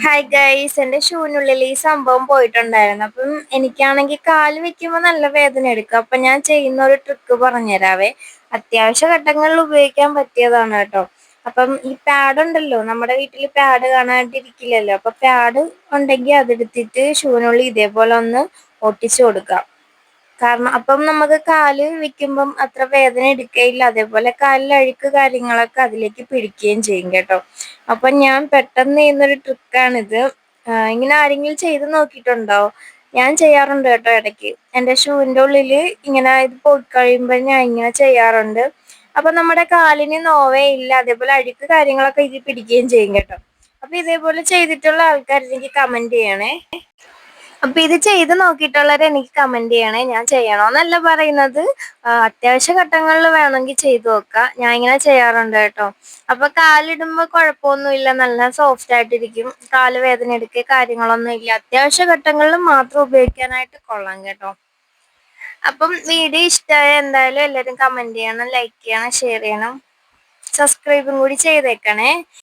Hi guys എന്റെ ഷൂവിനുള്ളിൽ ഈ സംഭവം പോയിട്ടുണ്ടായിരുന്നു. അപ്പം എനിക്കാണെങ്കിൽ കാൽ വെക്കുമ്പോൾ നല്ല വേദന എടുക്കും. അപ്പം ഞാൻ ചെയ്യുന്ന ഒരു ട്രിക്ക് പറഞ്ഞുതരാവേ. അത്യാവശ്യ ഘട്ടങ്ങളിൽ ഉപയോഗിക്കാൻ പറ്റിയതാണ് കേട്ടോ. അപ്പം ഈ പാഡ് ഉണ്ടല്ലോ നമ്മുടെ വീട്ടിൽ പാഡ് കാണാണ്ടിരിക്കില്ലല്ലോ. അപ്പം പാഡ് ഉണ്ടെങ്കിൽ അതെടുത്തിട്ട് ഷൂവിനുള്ളിൽ ഇതേപോലെ ഒന്ന് ഒട്ടിച്ചു കൊടുക്കാം. കാരണം അപ്പം നമുക്ക് കാൽ വെക്കുമ്പം അത്ര വേദന എടുക്കുകയില്ല അതേപോലെ കാലിൽ അഴുക്ക് കാര്യങ്ങളൊക്കെ അതിലേക്ക് പിടിക്കുകയും ചെയ്യും കേട്ടോ. അപ്പം ഞാൻ പെട്ടെന്ന് ചെയ്യുന്നൊരു ട്രിക്കാണിത് ഇങ്ങനെ ആരെങ്കിലും ചെയ്ത് നോക്കിയിട്ടുണ്ടോ? ഞാൻ ചെയ്യാറുണ്ട് കേട്ടോ ഇടയ്ക്ക്. എന്റെ ഷൂവിന്റെ ഉള്ളിൽ ഇങ്ങനെ ഇത് പോയി കഴിയുമ്പോൾ ഞാൻ ഇങ്ങനെ ചെയ്യാറുണ്ട്. അപ്പം നമ്മുടെ കാലിന് നോവേ ഇല്ല അതേപോലെ അഴുക്ക് കാര്യങ്ങളൊക്കെ ഇതിൽ പിടിക്കുകയും ചെയ്യും കേട്ടോ. അപ്പം ഇതേപോലെ ചെയ്തിട്ടുള്ള ആൾക്കാർ എനിക്ക് കമന്റ് ചെയ്യണേ. അപ്പൊ ഇത് ചെയ്ത് നോക്കിയിട്ടുള്ളവരെ എനിക്ക് കമന്റ് ചെയ്യണേ. ഞാൻ ചെയ്യണോന്നല്ല പറയുന്നത്. അത്യാവശ്യ ഘട്ടങ്ങളിൽ വേണമെങ്കിൽ ചെയ്തു നോക്കാം. ഞാൻ ഇങ്ങനെ ചെയ്യാറുണ്ട് കേട്ടോ. അപ്പൊ കാലിടുമ്പോ കുഴപ്പമൊന്നുമില്ല. നല്ല സോഫ്റ്റ് ആയിട്ടിരിക്കും. കാൽ വേദന എടുക്കുക കാര്യങ്ങളൊന്നും ഇല്ല. അത്യാവശ്യ ഘട്ടങ്ങളിൽ മാത്രം ഉപയോഗിക്കാനായിട്ട് കൊള്ളാം കേട്ടോ. അപ്പം വീഡിയോ ഇഷ്ടമായ എന്തായാലും എല്ലാവരും കമന്റ് ചെയ്യണം ലൈക്ക് ചെയ്യണം ഷെയർ ചെയ്യണം. സബ്സ്ക്രൈബും കൂടി ചെയ്തേക്കണേ.